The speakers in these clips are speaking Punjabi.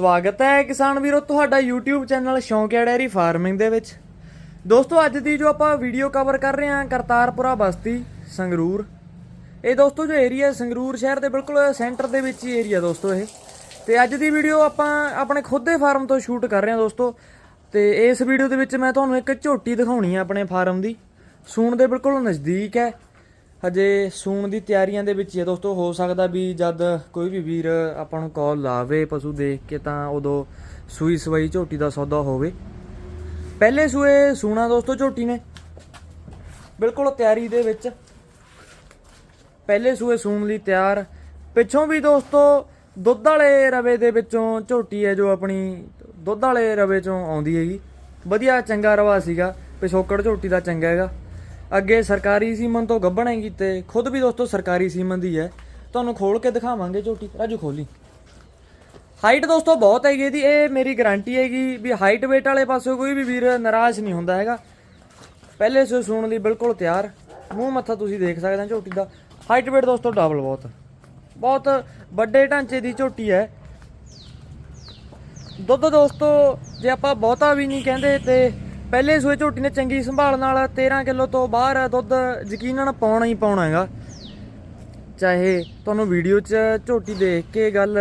ਸਵਾਗਤ ਹੈ ਕਿਸਾਨ ਵੀਰੋ, ਤੁਹਾਡਾ YouTube channel Shaunkia dairy farming ਦੇ ਵਿੱਚ। ਦੋਸਤੋ, ਅੱਜ ਦੀ ਜੋ ਆਪਾਂ ਵੀਡੀਓ ਕਵਰ ਕਰ ਰਹੇ ਹਾਂ, ਕਰਤਾਰਪੁਰਾ ਬਸਤੀ, ਸੰਗਰੂਰ। ਇਹ ਦੋਸਤੋ, ਜੋ ਏਰੀਆ ਸੰਗਰੂਰ ਸ਼ਹਿਰ ਦੇ ਬਿਲਕੁਲ ਸੈਂਟਰ ਦੇ ਵਿੱਚ ਹੀ ਏਰੀਆ ਦੋਸਤੋ ਇਹ। ਤੇ ਅੱਜ ਦੀ ਵੀਡੀਓ ਆਪਾਂ ਆਪਣੇ ਖੁਦ ਦੇ ਫਾਰਮ ਤੋਂ ਸ਼ੂਟ ਕਰ ਰਹੇ ਹਾਂ ਦੋਸਤੋ। ਤੇ ਇਸ ਵੀਡੀਓ ਦੇ ਵਿੱਚ ਮੈਂ ਤੁਹਾਨੂੰ ਇੱਕ ਝੋਟੀ ਦਿਖਾਉਣੀ ਹੈ ਆਪਣੇ ਫਾਰਮ ਦੀ। ਸੂਣ ਦੇ ਬਿਲਕੁਲ ਨਜ਼ਦੀਕ ਹੈ। ਹਜੇ ਸੂਣ ਦੀ ਤਿਆਰੀਆਂ ਦੇ ਵਿੱਚ ਹੀ ਹੈ ਦੋਸਤੋ, ਹੋ ਸਕਦਾ ਵੀ ਜਦ ਕੋਈ ਵੀ ਵੀਰ ਆਪਾਂ ਨੂੰ ਕਾਲ ਲਾਵੇ ਪਸ਼ੂ ਦੇਖ ਕੇ ਤਾਂ ਉਦੋਂ ਸੂਈ ਸਵਾਈ ਝੋਟੀ ਦਾ ਸੌਦਾ ਹੋਵੇ। ਪਹਿਲੇ ਸੂਏ ਸੂਣਾ ਦੋਸਤੋ ਝੋਟੀ ਨੇ। ਬਿਲਕੁਲ ਤਿਆਰੀ ਦੇ ਵਿੱਚ। ਪਹਿਲੇ ਸੂਏ ਸੂਣ ਲਈ ਤਿਆਰ। ਪਿੱਛੋਂ ਵੀ ਦੋਸਤੋ ਦੁੱਧ ਵਾਲੇ ਰਵੇ ਦੇ ਵਿੱਚੋਂ ਝੋਟੀ ਹੈ ਜੋ ਆਪਣੀ, ਦੁੱਧ ਵਾਲੇ ਰਵੇ ਚੋਂ ਆਉਂਦੀ ਹੈਗੀ। ਵਧੀਆ ਚੰਗਾ ਰਵਾ ਸੀਗਾ, ਪਿਛੋਕੜ ਝੋਟੀ ਦਾ ਚੰਗਾ ਹੈਗਾ। ਅੱਗੇ ਸਰਕਾਰੀ ਸੀਮਨ ਤੋਂ ਗੱਭਣ ਹੈਗੀ ਤੇ ਖੁਦ ਵੀ ਦੋਸਤੋ ਸਰਕਾਰੀ ਸੀਮਨ ਦੀ ਹੈ। ਤੁਹਾਨੂੰ ਖੋਲ ਕੇ ਦਿਖਾਵਾਂਗੇ ਝੋਟੀ। ਰਾਜੂ, ਖੋਲੀ। ਹਾਈਟ ਦੋਸਤੋ ਬਹੁਤ ਹੈਗੀ ਇਹਦੀ। ਇਹ ਮੇਰੀ ਗਾਰੰਟੀ ਹੈਗੀ ਵੀ ਹਾਈਟ weight ਵਾਲੇ ਪਾਸੋਂ ਕੋਈ ਵੀ ਵੀਰ ਨਾਰਾਜ਼ ਨਹੀਂ ਹੁੰਦਾ ਹੈਗਾ। ਪਹਿਲੇ ਸੋ ਸੂਣ ਲਈ ਬਿਲਕੁਲ ਤਿਆਰ। ਮੂੰਹ ਮੱਥਾ ਤੁਸੀਂ ਦੇਖ ਸਕਦੇ ਹੋ ਝੋਟੀ ਦਾ। ਹਾਈਟ weight ਦੋਸਤੋ ਡਬਲ ਬਹੁਤ। ਬਹੁਤ ਵੱਡੇ ਢਾਂਚੇ ਦੀ ਝੋਟੀ ਹੈ। ਦੁੱਧ ਦੋਸਤੋ, ਜੇ ਆਪਾਂ ਬਹੁਤਾ ਵੀ ਨਹੀਂ ਕਹਿੰਦੇ ਤੇ ਪਹਿਲੇ ਸੂਏ ਝੋਟੀ ਨੇ ਚੰਗੀ ਸੰਭਾਲ ਨਾਲ 13 ਕਿਲੋ ਤੋਂ ਬਾਹਰ ਦੁੱਧ ਯਕੀਨਨ ਪਾਉਣਾ ਹੀ ਪਾਉਣਾ ਹੈਗਾ। ਚਾਹੇ ਤੁਹਾਨੂੰ ਵੀਡੀਓ 'ਚ ਝੋਟੀ ਦੇਖ ਕੇ ਗੱਲ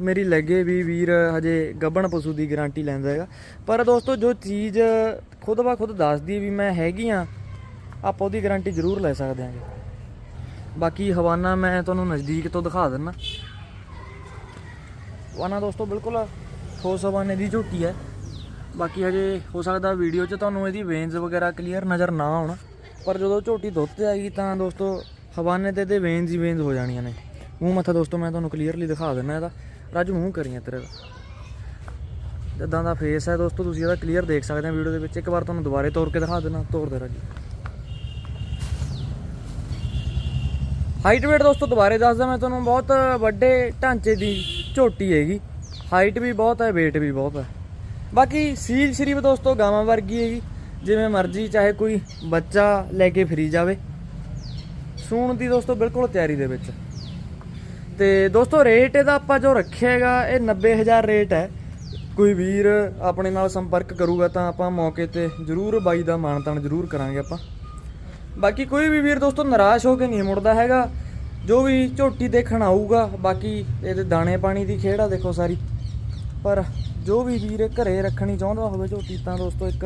ਮੇਰੀ ਲੱਗੇ ਵੀ ਵੀਰ ਹਜੇ ਗੱਬਣ ਪਸ਼ੂ ਦੀ ਗਾਰੰਟੀ ਲੈਂਦਾ ਹੈਗਾ। ਪਰ ਦੋਸਤੋ ਜੋ ਚੀਜ਼ ਖੁਦ ਬਾ ਖੁਦ ਦੱਸਦੀ ਵੀ ਮੈਂ ਹੈਗੀ ਆ ਆਪਾਂ ਉਹਦੀ ਗਾਰੰਟੀ ਜ਼ਰੂਰ ਲੈ ਸਕਦੇ ਹਾਂ ਬਾਕੀ ਹਵਾਨਾ ਮੈਂ ਤੁਹਾਨੂੰ ਨਜ਼ਦੀਕ ਤੋਂ ਦਿਖਾ ਦਿੰਨਾ। ਹਵਾਨਾ ਦੋਸਤੋ ਬਿਲਕੁਲ ਠੋਸ ਹਵਾਨੇ ਦੀ ਝੋਟੀ ਹੈ। ਬਾਕੀ ਹਜੇ ਹੋ ਸਕਦਾ ਵੀਡੀਓ 'ਚ ਤੁਹਾਨੂੰ ਇਹਦੀ ਵੇਨਸ ਵਗੈਰਾ ਕਲੀਅਰ ਨਜ਼ਰ ਨਾ ਆਉਣ, ਪਰ ਜਦੋਂ ਝੋਟੀ ਦੁੱਧ ਤੇ ਆਏਗੀ ਤਾਂ ਦੋਸਤੋ ਹਵਾਨੇ ਤੇ ਤੇ ਵੇਨਸ ਹੀ ਵੇਨਸ ਹੋ ਜਾਣੀਆਂ ਨੇ। ਮੂੰਹ ਮੱਥਾ ਦੋਸਤੋ, ਮੈਂ ਤੁਹਾਨੂੰ ਕਲੀਅਰਲੀ ਦਿਖਾ ਦਿੰਦਾ ਇਹਦਾ। ਰਾਜੂ ਮੂੰਹ ਕਰੀਆਂ ਤੇਰੇ ਦਾ ਜਿੱਦਾਂ ਦਾ ਫੇਸ ਹੈ ਦੋਸਤੋ, ਤੁਸੀਂ ਇਹਦਾ ਕਲੀਅਰ ਦੇਖ ਸਕਦੇ ਹੋ ਵੀਡੀਓ ਦੇ ਵਿੱਚ। ਇੱਕ ਵਾਰ ਤੁਹਾਨੂੰ ਦੁਬਾਰੇ ਤੋੜ ਕੇ ਦਿਖਾ ਦਿੰਦਾ ਤੋੜ ਦੇ ਰਾਜੂ ਹਾਈਟ weight ਦੋਸਤੋ, ਦੁਬਾਰੇ ਦੱਸਦਾ ਮੈਂ ਤੁਹਾਨੂੰ। ਬਹੁਤ ਵੱਡੇ ਢਾਂਚੇ ਦੀ ਝੋਟੀ ਹੈਗੀ। ਹਾਈਟ ਵੀ ਬਹੁਤ ਹੈ, weight ਵੀ ਬਹੁਤ ਹੈ। ਬਾਕੀ ਸੀਲ ਸ਼ਰੀਫ ਦੋਸਤੋ ਗਾਵਾਂ ਵਰਗੀ ਹੈ ਜੀ। ਜਿਵੇਂ ਮਰਜ਼ੀ, ਚਾਹੇ ਕੋਈ ਬੱਚਾ ਲੈ ਕੇ ਫਰੀ ਜਾਵੇ। ਸੂਣ ਦੀ ਦੋਸਤੋ ਬਿਲਕੁਲ ਤਿਆਰੀ ਦੇ ਵਿੱਚ। ਤੇ ਦੋਸਤੋ ਰੇਟ ਇਹਦਾ ਆਪਾਂ ਜੋ ਰੱਖਿਆ ਹੈਗਾ, ਇਹ 90000 ਰੇਟ ਹੈ। ਕੋਈ ਵੀਰ ਆਪਣੇ ਨਾਲ ਸੰਪਰਕ ਕਰੂਗਾ ਤਾਂ ਆਪਾਂ ਮੌਕੇ ਤੇ ਜ਼ਰੂਰ ਬਾਈ ਦਾ ਮਾਨਤਾਨ ਜ਼ਰੂਰ ਕਰਾਂਗੇ ਆਪਾਂ। ਬਾਕੀ ਕੋਈ ਵੀ ਵੀਰ ਦੋਸਤੋ ਨਿਰਾਸ਼ ਹੋ ਕੇ ਨਹੀਂ ਮੁੜਦਾ ਹੈਗਾ। ਜੋ ਵੀ ਝੋਟੀ ਦੇਖਣ ਆਊਗਾ, ਬਾਕੀ ਇਹਦੇ ਦਾਣੇ ਪਾਣੀ ਦੀ ਖੇੜਾ ਦੇਖੋ ਸਾਰੀ। ਪਰ ਜੋ ਵੀ ਵੀਰ ਘਰੇ ਰੱਖਣੀ ਚਾਹੁੰਦਾ ਹੋਵੇ ਝੋਟੀ ਤਾਂ ਦੋਸਤੋ, ਇੱਕ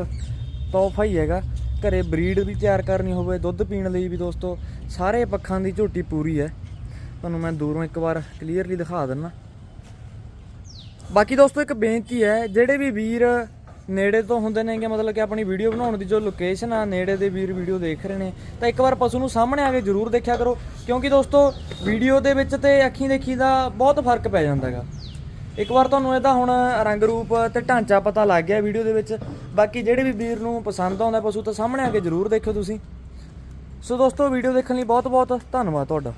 ਤੋਹਫਾ ਹੀ ਹੈਗਾ। ਘਰੇ ਬਰੀਡ ਵੀ ਤਿਆਰ ਕਰਨੀ ਹੋਵੇ, ਦੁੱਧ ਪੀਣ ਲਈ ਵੀ ਦੋਸਤੋ, ਸਾਰੇ ਪੱਖਾਂ ਦੀ ਝੋਟੀ ਪੂਰੀ ਹੈ। ਤੁਹਾਨੂੰ ਮੈਂ ਦੂਰੋਂ ਇੱਕ ਵਾਰ ਕਲੀਅਰਲੀ ਦਿਖਾ ਦਿੰਨਾ। ਬਾਕੀ ਦੋਸਤੋ, ਇੱਕ ਬੇਨਤੀ ਹੈ, ਜਿਹੜੇ ਵੀ ਵੀਰ ਨੇੜੇ ਤੋਂ ਹੁੰਦੇ ਨੇ ਕਿ ਮਤਲਬ ਕਿ ਆਪਣੀ ਵੀਡੀਓ ਬਣਾਉਣ ਦੀ ਜੋ ਲੋਕੇਸ਼ਨ ਆ, ਨੇੜੇ ਦੇ ਵੀਰ ਵੀਡੀਓ ਦੇਖ ਰਹੇ ਨੇ, ਤਾਂ ਇੱਕ ਵਾਰ ਪਸ਼ੂ ਨੂੰ ਸਾਹਮਣੇ ਆ ਕੇ ਜ਼ਰੂਰ ਦੇਖਿਆ ਕਰੋ, ਕਿਉਂਕਿ ਦੋਸਤੋ ਵੀਡੀਓ ਦੇ ਵਿੱਚ ਤੇ ਅੱਖੀਂ ਦੇਖੀ ਦਾ ਬਹੁਤ ਫ਼ਰਕ ਪੈ ਜਾਂਦਾ ਹੈਗਾ। ਇੱਕ ਵਾਰ ਤੁਹਾਨੂੰ ਇਹਦਾ ਹੁਣ ਰੰਗ ਰੂਪ ਤੇ ਢਾਂਚਾ ਪਤਾ ਲੱਗ ਗਿਆ ਵੀਡੀਓ ਦੇ ਵਿੱਚ। ਬਾਕੀ ਜਿਹੜੇ ਵੀ ਵੀਰ ਨੂੰ ਪਸੰਦ ਆਉਂਦਾ ਪਸ਼ੂ ਤਾਂ ਸਾਹਮਣੇ ਆ ਕੇ ਜ਼ਰੂਰ ਦੇਖਿਓ ਤੁਸੀਂ। ਸੋ ਦੋਸਤੋ, ਵੀਡੀਓ ਦੇਖਣ ਲਈ ਬਹੁਤ ਬਹੁਤ ਧੰਨਵਾਦ ਤੁਹਾਡਾ।